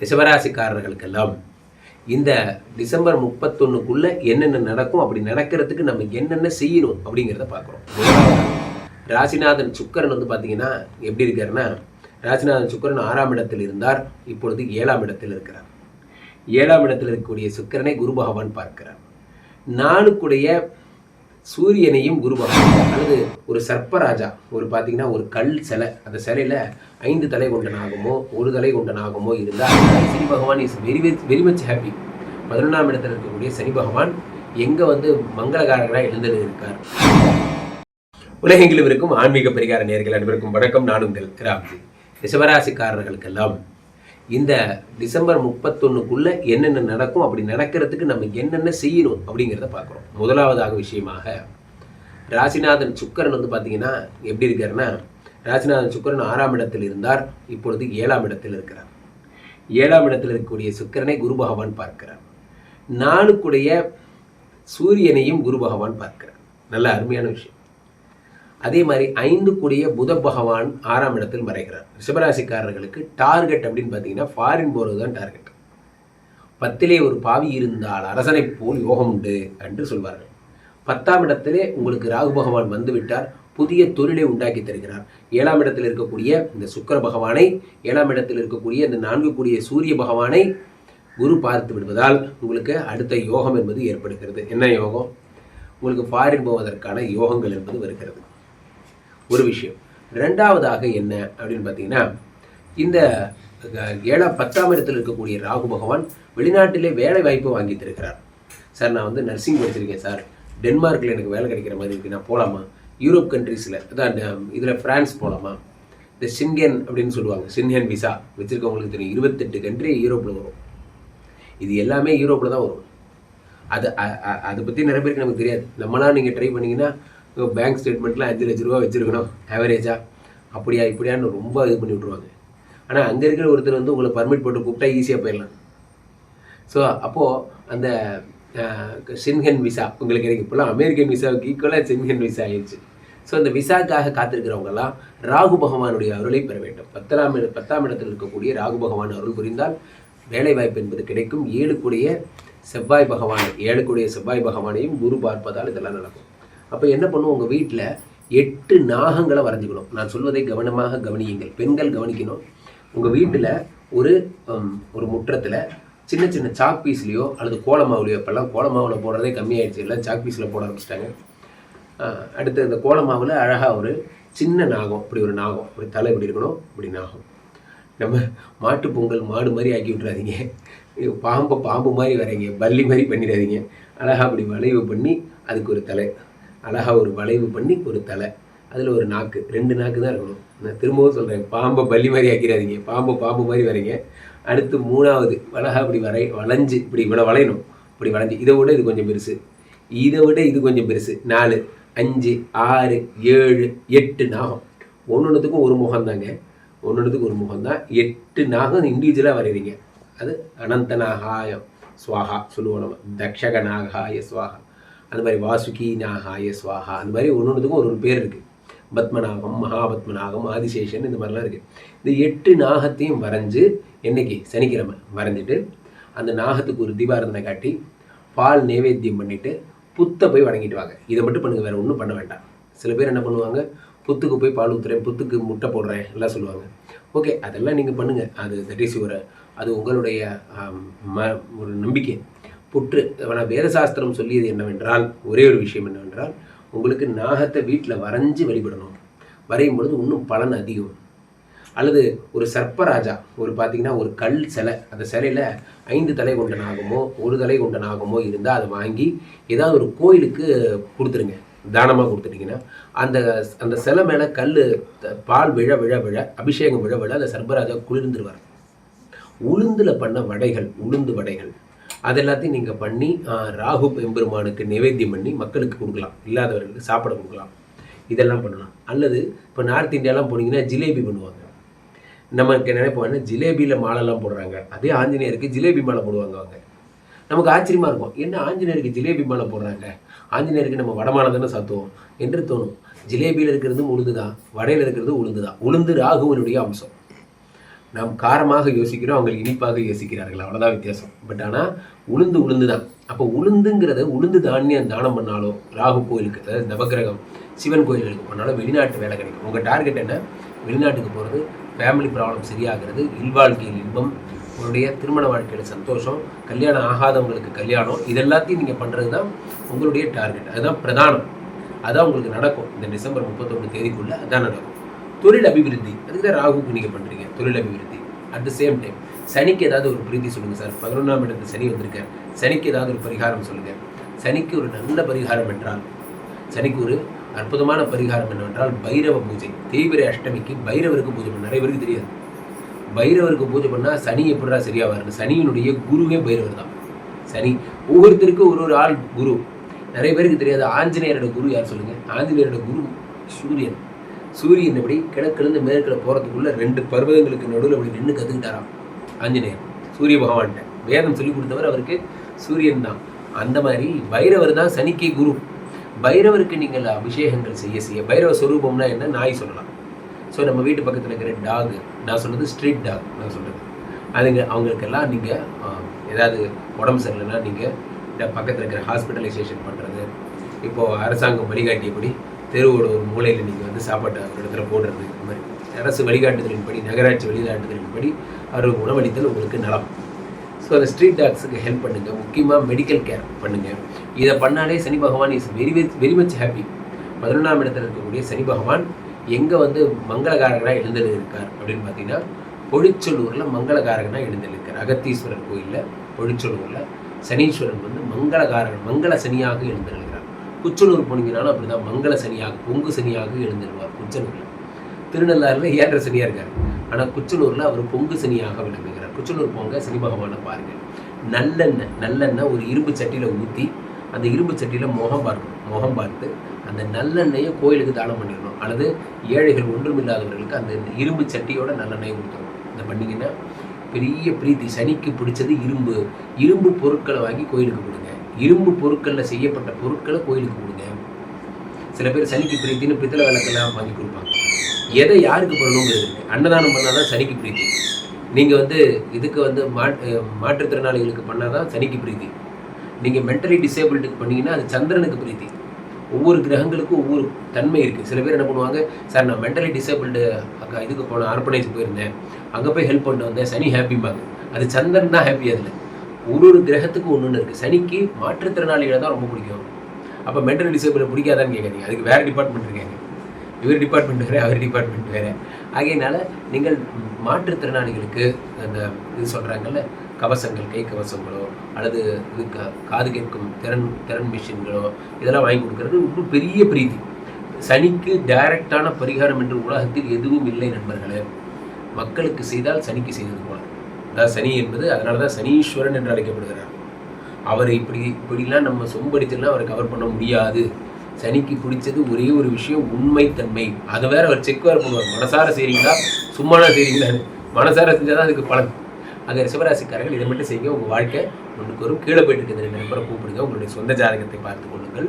ரிஷபராசிக்காரர்களுக்கெல்லாம் இந்த டிசம்பர் முப்பத்தொன்னுக்குள்ள என்னென்ன நடக்கும் அப்படி நடக்கிறதுக்கு நம்ம என்னென்ன செய்யணும் அப்படிங்கிறத பார்க்குறோம். ராசிநாதன் சுக்கரன் வந்து பார்த்தீங்கன்னா எப்படி இருக்காருன்னா ராசிநாதன் சுக்கரன் ஆறாம் இடத்தில் இருந்தார் இப்பொழுது ஏழாம் இடத்தில் இருக்கிறார். ஏழாம் இடத்தில் இருக்கக்கூடிய சுக்கரனை குரு பகவான் பார்க்கிறார். நாளுக்குடைய சூரியனையும் குரு அல்லது ஒரு சர்ப்பராஜா ஒரு பார்த்தீங்கன்னா ஒரு கல் சிலை. அந்த சிலையில ஐந்து தலை கொண்டனாகுமோ ஒரு தலை கொண்டனாகுமோ இருந்தால் Shani Bhagavan is very very much happy பதினொன்றாம் இடத்தில் இருக்கக்கூடிய சனி பகவான் எங்க வந்து மங்களகாரகராக எழுந்தது இருக்கார். உலகெங்கிலும் இருக்கும் ஆன்மீக பரிகார நேர்கள் அனைவருக்கும் வணக்கம். நான் ராம்ஜி. ரிஷபராசிக்காரர்களுக்கெல்லாம் இந்த டிசம்பர் முப்பத்தொன்னுக்குள்ள என்னென்ன நடக்கும் அப்படி நடக்கிறதுக்கு நம்ம என்னென்ன செய்யணும் அப்படிங்கிறத பார்க்குறோம். முதலாவதாக விஷயமாக ராசிநாதன் சுக்கரன் வந்து பார்த்தீங்கன்னா எப்படி இருக்காருன்னா ராசிநாதன் சுக்கரன் ஆறாம் இடத்தில் இருந்தார் இப்பொழுது ஏழாம் இடத்தில் இருக்கிறார். ஏழாம் இடத்தில் இருக்கக்கூடிய சுக்கரனை குரு பகவான் பார்க்கிறார். நாளுக்குடைய சூரியனையும் குரு பகவான் பார்க்கிறார். நல்ல அருமையான விஷயம். அதே மாதிரி ஐந்து கூடிய புத பகவான் ஆறாம் இடத்தில் மறைகிறார். ரிஷபராசிக்காரர்களுக்கு டார்கெட் அப்படின்னு பார்த்தீங்கன்னா ஃபாரின் போகிறது தான் டார்கெட் பத்திலே ஒரு பாவி இருந்தால் அரசனைப் போல் யோகம் உண்டு என்று சொல்வார்கள். பத்தாம் இடத்திலே உங்களுக்கு ராகு பகவான் வந்துவிட்டார் புதிய தொழிலை உண்டாக்கி தருகிறார். ஏழாம் இடத்தில் இருக்கக்கூடிய இந்த சுக்கிர பகவானை ஏழாம் இடத்தில் இருக்கக்கூடிய இந்த நான்கு கூடிய சூரிய பகவானை குரு பார்த்து விடுவதால் உங்களுக்கு அடுத்த யோகம் என்பது ஏற்படுகிறது. என்ன யோகம்? உங்களுக்கு ஃபாரின் போவதற்கான யோகங்கள் என்பது வருகிறது. ஒரு விஷயம். ரெண்டாவதாக என்ன அப்படின்னு பார்த்தீங்கன்னா இந்த ஏழாம் பத்தாம் இடத்தில் இருக்கக்கூடிய ராகு பகவான் வெளிநாட்டிலே வேலை வாய்ப்பு வாங்கி தருகிறார் சார் நான் வந்து நர்சிங் படிச்சிருக்கேன் சார். டென்மார்க்கில் எனக்கு வேலை கிடைக்கிற மாதிரி இருக்குது நான் போகலாமா யூரோப் கண்ட்ரீஸில் அதான் இதில் ஃப்ரான்ஸ் போகலாமா இந்த சின்கென் அப்படின்னு சொல்லுவாங்க. சின்ஹென் விசா வச்சுருக்கவங்களுக்கு தெரியும். இருபத்தெட்டு கண்ட்ரி யூரோப்பில் வரும். இது எல்லாமே யூரோப்பில் தான் வரும். அது அ- அதை பற்றி நிறைய பேருக்கு நமக்கு தெரியாது. நம்மளாம் நீங்கள் ட்ரை பண்ணீங்கன்னா பேங்க் ஸ்டேட்மெண்ட்டில் அஞ்சு லட்ச ரூபா வச்சுருக்கணும் ஆவரேஜாக அப்படியா இப்படியான்னு ரொம்ப இது பண்ணி விட்ருவாங்க ஆனால் அங்கே இருக்கிற ஒருத்தர் வந்து உங்களை பர்மிட் போட்டு கூப்பிட்டா ஈஸியாக போயிடலாம். ஸோ அப்போது அந்த சின்ஹென் விசா உங்களுக்கு கிடைக்கும் இப்போலாம் அமெரிக்கன் விசாவுக்கு ஈக்குவலாக சின்ஹென் விசா ஆயிடுச்சு ஸோ அந்த விசாக்காக காத்திருக்கிறவங்கெல்லாம் ராகு பகவானுடைய அருளை பெற வேண்டும். பத்தாம் இட பத்தாம் இடத்தில் இருக்கக்கூடிய ராகு பகவான் அருள் புரிந்தால் வேலை வாய்ப்பு என்பது கிடைக்கும். ஏழுக்குடைய செவ்வாய் பகவான் ஏழுக்குடைய செவ்வாய் பகவானையும் குரு பார்ப்பதால் இதெல்லாம் நடக்கும். அப்போ என்ன பண்ணுவோம்? உங்கள் வீட்டில் எட்டு நாகங்களை வரைஞ்சிக்கணும். நான் சொல்வதை கவனமாக கவனியுங்கள். பெண்கள் கவனிக்கணும். உங்கள் வீட்டில் ஒரு ஒரு முற்றத்தில் சின்ன சின்ன சாக் பீஸ்லேயோ அல்லது கோலமாவுலையோ இப்போல்லாம் கோலமாவில் போடுறதே கம்மியாயிடுச்சு. எல்லாம் சாக் பீஸில் போட ஆரம்பிச்சிட்டாங்க. அடுத்து இந்த கோலமாவில் அழகாக ஒரு சின்ன நாகம். இப்படி ஒரு நாகம். இப்படி தலை இப்படி இருக்கணும். இப்படி நாகம். நம்ம மாட்டு பொங்கல் மாடு மாதிரி ஆக்கி விட்றாதீங்க பாம்பை பாம்பு மாதிரி வரைங்க பல்லி மாதிரி பண்ணிடாதீங்க. அழகாக அப்படி வளைவு பண்ணி அதுக்கு ஒரு தலை. அழகாக ஒரு வளைவு பண்ணி ஒரு தலை. அதில் ஒரு நாக்கு. ரெண்டு நாக்கு தான் இருக்கணும். நான் திரும்பவும் சொல்கிறேன் பாம்பை பல்லி மாதிரி ஆக்கிடாதீங்க. பாம்பு பாம்பு மாதிரி வரைங்க. அடுத்து மூணாவது அழகாக இப்படி வரை வளைஞ்சு இப்படி இவ்வளோ வளையணும். இப்படி வளைஞ்சு. இதை விட இது கொஞ்சம் பெருசு. இதை விட இது கொஞ்சம் பெருசு. நாலு அஞ்சு ஆறு ஏழு எட்டு நாகம். ஒன்று ஒன்றுத்துக்கும் ஒரு முகம் தாங்க ஒன்னொன்றுத்துக்கும் ஒரு முகம் தான் எட்டு நாகம் இண்டிவிஜுவலாக வரைகிறீங்க அது அனந்த நாகாயம் சுவாகா சொல்லுவோம் நம்ம. தக்ஷக நாகாய சுவாகா. அந்த மாதிரி வாசுகி நாகாய ஸ்வாகா அந்த மாதிரி ஒன்று ஒன்றுத்துக்கும் ஒரு ஒரு பேர் இருக்குது பத்மநாகம் மகாபத்மநாகம் ஆதிசேஷன் இந்த மாதிரிலாம் இருக்குது இந்த எட்டு நாகத்தையும் வரைஞ்சு என்னைக்கு? சனிக்கிழமை. வரைஞ்சிட்டு அந்த நாகத்துக்கு ஒரு தீபாரதனை காட்டி பால் நைவேத்தியம் பண்ணிவிட்டு புத்தை போய் வணங்கிட்டு வாங்க. இதை மட்டும் பண்ணுங்கள் வேறு ஒன்றும் பண்ண வேண்டாம். சில பேர் என்ன பண்ணுவாங்க? புத்துக்கு போய் பால் ஊற்றுறேன் புத்துக்கு முட்டை போடுறேன் எல்லாம் சொல்லுவாங்க. ஓகே அதெல்லாம் நீங்கள் பண்ணுங்கள் அது தட் இஸ் யுவர் அது உங்களுடைய ம- ஒரு நம்பிக்கை. புற்று. ஆனால் வேதசாஸ்திரம் சொல்லியது என்னவென்றால் ஒரே ஒரு விஷயம் என்னவென்றால் உங்களுக்கு நாகத்தை வீட்டில் வரைஞ்சி வழிபடணும். வரையும் பொழுது இன்னும் பலன் அதிகம். அல்லது ஒரு சர்ப்பராஜா ஒரு பார்த்தீங்கன்னா ஒரு கல் சிலை அந்த சிலையில் ஐந்து தலை கொண்ட நாகமோ ஒரு தலை கொண்ட நாகமோ இருந்தால் அதை வாங்கி ஏதாவது ஒரு கோயிலுக்கு கொடுத்துருங்க. தானமாக கொடுத்துட்டீங்கன்னா அந்த அந்த சிலை மேலே கல் பால் விழ விழ விழ அபிஷேகம் விழ விழ அந்த சர்ப்பராஜா குளிர்ந்துருவார். உளுந்தில் பண்ண வடைகள் உளுந்து வடைகள். அது எல்லாத்தையும் நீங்கள் பண்ணி ராகு எம்பெருமானுக்கு நிவேத்தியம் பண்ணி மக்களுக்கு கொடுக்கலாம். இல்லாதவர்களுக்கு சாப்பிட கொடுக்கலாம். இதெல்லாம் பண்ணலாம். அல்லது இப்போ நார்த் இந்தியாலாம் போனீங்கன்னா ஜிலேபி பண்ணுவாங்க. நமக்கு நினைப்போம் என்ன ஜிலேபியில் மாலைலாம் போடுறாங்க. அதே ஆஞ்சநேயருக்கு ஜிலேபி மாலை போடுவாங்க அவங்க. நமக்கு ஆச்சரியமா இருக்கும். என்ன ஆஞ்சநேயருக்கு ஜிலேபி மாலை போடுறாங்க? ஆஞ்சநேயருக்கு நம்ம வடமாலை தானே சாத்துவோம்? என்று தோணும். ஜிலேபியில் இருக்கிறதும் உளுந்து தான் வடையில் இருக்கிறது உளுந்து தான் உளுந்து ராகுவனுடைய அம்சம். நாம் காரமாக யோசிக்கிறோம் அவங்க இனிப்பாக யோசிக்கிறார்கள். அவ்வளோதான் வித்தியாசம். பட் ஆனால் உளுந்து உளுந்து தான் அப்போ உளுந்துங்கிறத உளுந்து தானியம் தானம் பண்ணாலோ ராகு கோயிலுக்கு அதாவது நவக்கிரகம் சிவன் கோயில்களுக்கு பண்ணாலும் வெளிநாட்டு வேலை கிடைக்கும். உங்கள் டார்கெட் என்ன? வெளிநாட்டுக்கு போகிறது ஃபேமிலி ப்ராப்ளம் சரியாகிறது இல்வாழ்க்கையில் இன்பம் உங்களுடைய திருமண வாழ்க்கையில் சந்தோஷம் கல்யாணம் ஆகாதவங்களுக்கு கல்யாணம் இதெல்லாத்தையும் நீங்கள் பண்ணுறது தான் உங்களுடைய டார்கெட் அதுதான் பிரதானம். அதான் உங்களுக்கு நடக்கும். இந்த டிசம்பர் முப்பத்தொன்று தேதிக்குள்ளே அதான் நடக்கும். தொழில் அபிவிருத்தி. அதுக்கு தான் ராகுக்கு நீங்கள் பண்ணுறீங்க தொழில் அபிவிருத்தி. அட் த சேம் டைம் சனிக்கு ஏதாவது ஒரு பிரீத்தி சொல்லுங்கள் சார். பதினொன்றாம் இடத்துல சனி வந்திருக்கார். சனிக்கு ஏதாவது ஒரு பரிகாரம் சொல்லுங்கள் சனிக்கு ஒரு நல்ல பரிகாரம் என்றால் சனிக்கு ஒரு அற்புதமான பரிகாரம் என்னவென்றால் பைரவ பூஜை. தேய்பிரை அஷ்டமிக்கு பைரவருக்கு பூஜை பண்ண நிறைய பேருக்கு தெரியாது. பைரவருக்கு பூஜை பண்ணால் சனி எப்படிடா சரியாவாருன்னு சனியினுடைய குருவே பைரவர் தான். சனி ஒவ்வொருத்தருக்கும் ஒரு ஒரு ஆள் குரு. நிறைய பேருக்கு தெரியாது ஆஞ்சநேயரோட குரு யார் சொல்லுங்கள் ஆஞ்சநேயரோட குரு சூரியன். சூரியன் எப்படி கிழக்கிலிருந்து மேற்கில் போகிறதுக்குள்ள ரெண்டு பர்வதங்களுக்கு நடுவில் அப்படி நின்று கற்றுக்கிட்டாராம் ஆஞ்சநேயர் சூரிய பகவான்கிட்ட. வேதம் சொல்லி கொடுத்தவர் அவருக்கு சூரியன் தான். அந்த மாதிரி பைரவர் தான் சனிக்கை குரு. பைரவருக்கு நீங்கள் அபிஷேகங்கள் செய்ய செய்ய பைரவ ஸ்வரூபம்னா என்ன? நாய் சொல்லலாம். ஸோ நம்ம வீட்டு பக்கத்தில் இருக்கிற டாக் நான் சொன்னது ஸ்ட்ரீட் டாக் நான் சொல்கிறது அதுங்க அவங்களுக்கெல்லாம் நீங்கள் ஏதாவது உடம்பு சரியில்லைன்னா நீங்கள் பக்கத்தில் இருக்கிற ஹாஸ்பிட்டலைசேஷன் பண்ணுறது இப்போது அரசாங்கம் வழிகாட்டியபடி தெருவோட ஒரு மூலையில் நீங்கள் வந்து சாப்பாட்டு ஒரு இடத்துல போடுறது இந்த மாதிரி. அரசு வழிகாட்டுதலின்படி நகராட்சி வழிகாட்டுதலின்படி அவருக்கு உணவளித்தல் உங்களுக்கு நலம். ஸோ அந்த ஸ்ட்ரீட் டாக்ஸுக்கு ஹெல்ப் பண்ணுங்கள் முக்கியமாக மெடிக்கல் கேர் பண்ணுங்கள் இதை பண்ணாலே Shani Bhagavan is very very much happy பதினொன்றாம் இடத்துல இருக்கக்கூடிய சனி பகவான் எங்கே வந்து மங்களகாரகனாக எழுந்தல் இருக்கார் அப்படின்னு பார்த்தீங்கன்னா பொழிச்சொல்லூரில் மங்களகாரகனாக எழுந்திருக்கார் அகத்தீஸ்வரர் கோயிலில் பொழிச்சொல்லூரில் சனீஸ்வரன் வந்து மங்களகாரகன் மங்கள சனியாக எழுந்திருக்கார் குச்சனூர் போனீங்கனாலும் அப்படிதான். மங்கள சனியாக பொங்கு சனியாக எழுந்திருவார் குச்சனூரில் திருநள்ளாறில் ஏற்ற சனியாக இருக்கார். ஆனால் குச்சனூரில் அவர் பொங்கு சனியாக விளங்குகிறார். குச்சனூர் போங்க சனி பகவானை பாருங்கள் நல்லெண்ணெய் நல்லெண்ணெய் ஒரு இரும்பு சட்டியில் ஊற்றி அந்த இரும்பு சட்டியில் முகம் பார்க்கணும். முகம் பார்த்து அந்த நல்லெண்ணெயை கோயிலுக்கு தானம் பண்ணிடணும். அல்லது ஏழைகள் ஒன்றுமில்லாதவர்களுக்கு அந்த இரும்பு சட்டியோட நல்லெண்ணெயை கொடுத்துரும் இதை பண்ணிங்கன்னா பெரிய பிரீத்தி. சனிக்கு பிடிச்சது இரும்பு. இரும்பு பொருட்களை வாங்கி கோயிலுக்கு கொடுங்க. இரும்பு பொருட்களில் செய்யப்பட்ட பொருட்களை கோயிலுக்கு கொடுங்க. சில பேர் சனிக்கு பிரீத்தின்னு பித்தளை விளக்கெல்லாம் வாங்கி கொடுப்பாங்க. எதை யாருக்கு பண்ணணுங்கிறது அன்னதானம் பண்ணால் தான் சனிக்கு பிரீத்தி. நீங்கள் வந்து இதுக்கு வந்து மாட் மாற்றுத்திறனாளிகளுக்கு பண்ணால் தான் சனிக்கு பிரீத்தி. நீங்கள் மென்டலி டிசேபிள்டுக்கு பண்ணீங்கன்னா அது சந்திரனுக்கு பிரீத்தி. ஒவ்வொரு கிரகங்களுக்கும் ஒவ்வொரு தன்மை இருக்குது சில பேர் என்ன பண்ணுவாங்க சார் நான் மென்டலி டிசேபிள்டு அக்கா இதுக்கு போனேன் ஆர்பனைஸ் போயிருந்தேன். அங்கே போய் ஹெல்ப் பண்ணிட்டு வந்தேன். சனி ஹாப்பிம்பாங்க அது சந்திரன் தான் ஹாப்பி அதில் ஒரு ஒரு கிரகத்துக்கும் ஒன்று ஒன்று இருக்குது சனிக்கு மாற்றுத்திறனாளிகளை தான் ரொம்ப பிடிக்கும். அப்போ மென்டல் டிசேபிள் பிடிக்காதான்னு கேட்காதீங்க. அதுக்கு வேறு டிபார்ட்மெண்ட் இருக்காங்க இவர் டிபார்ட்மெண்ட் வேறு அவர் டிபார்ட்மெண்ட் வேறு. ஆகையினால நீங்கள் மாற்றுத்திறனாளிகளுக்கு அந்த இது சொல்கிறாங்கல்ல கவசங்கள் கை கவசங்களோ அல்லது இது கா- காது கேட்கும் திறன் திறன் மிஷின்களோ இதெல்லாம் வாங்கி கொடுக்கறது ரொம்ப பெரிய பிரீதி சனிக்கு டைரக்டான பரிகாரம் என்று உலகத்தில் எதுவும் இல்லை நண்பர்களே. மக்களுக்கு செய்தால் சனிக்கு செய்தது போல. அதாவது சனி என்பது அதனால தான் சனீஸ்வரன் என்று அழைக்கப்படுகிறார். அவர் இப்படி இப்படிலாம் நம்ம சொம்படித்தெல்லாம் அவரை கவர் பண்ண முடியாது. சனிக்கு பிடிச்சது ஒரே ஒரு விஷயம் உண்மைத்தன்மை. அதை வேற அவர் செக் வேறு பண்ணுவார். மனசார செய்கிறீங்களா சும்மானா செய்கிறீங்களான்னு மனசார செஞ்சால் தான் அதுக்கு பலன். அந்த சிவராசிக்காரர்கள் இதை மட்டும் செய்யுங்க. உங்கள் வாழ்க்கை ஒன்றுக்கு வரும். கீழே போயிட்டு இருக்கிற ரெண்டு கூப்பிடுங்க. உங்களுடைய சொந்த ஜாதகத்தை பார்த்து கொள்ளுங்கள்.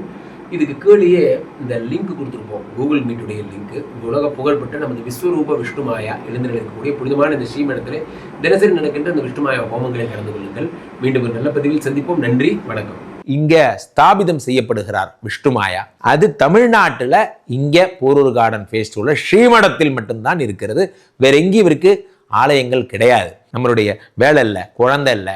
இதுக்கு கீழேயே இந்த லிங்க் கொடுத்துருப்போம். கூகுள் மீட்டுடைய லிங்க் உலக புகழ்பெற்ற நமது விஸ்வரூப விஷ்ணுமாயா எழுந்து நடக்கக்கூடிய புனிதமான இந்த ஸ்ரீமடத்திலே தினசரி நடக்கின்ற இந்த விஷ்ணுமாயா ஹோமங்களில் கலந்து கொள்ளுங்கள். மீண்டும் ஒரு நல்ல பதிவில் சந்திப்போம். நன்றி வணக்கம். இங்க ஸ்தாபிதம் செய்யப்படுகிறார் விஷ்ணுமாயா. அது தமிழ்நாட்டில் இங்க போரூர் கார்டன் ஃபேஸ்டிவலில் ஸ்ரீமடத்தில் மட்டும்தான் இருக்கிறது. வேற எங்கேயும் இவருக்கு ஆலயங்கள் கிடையாது. நம்மளுடைய வேலை இல்லை குழந்தை இல்லை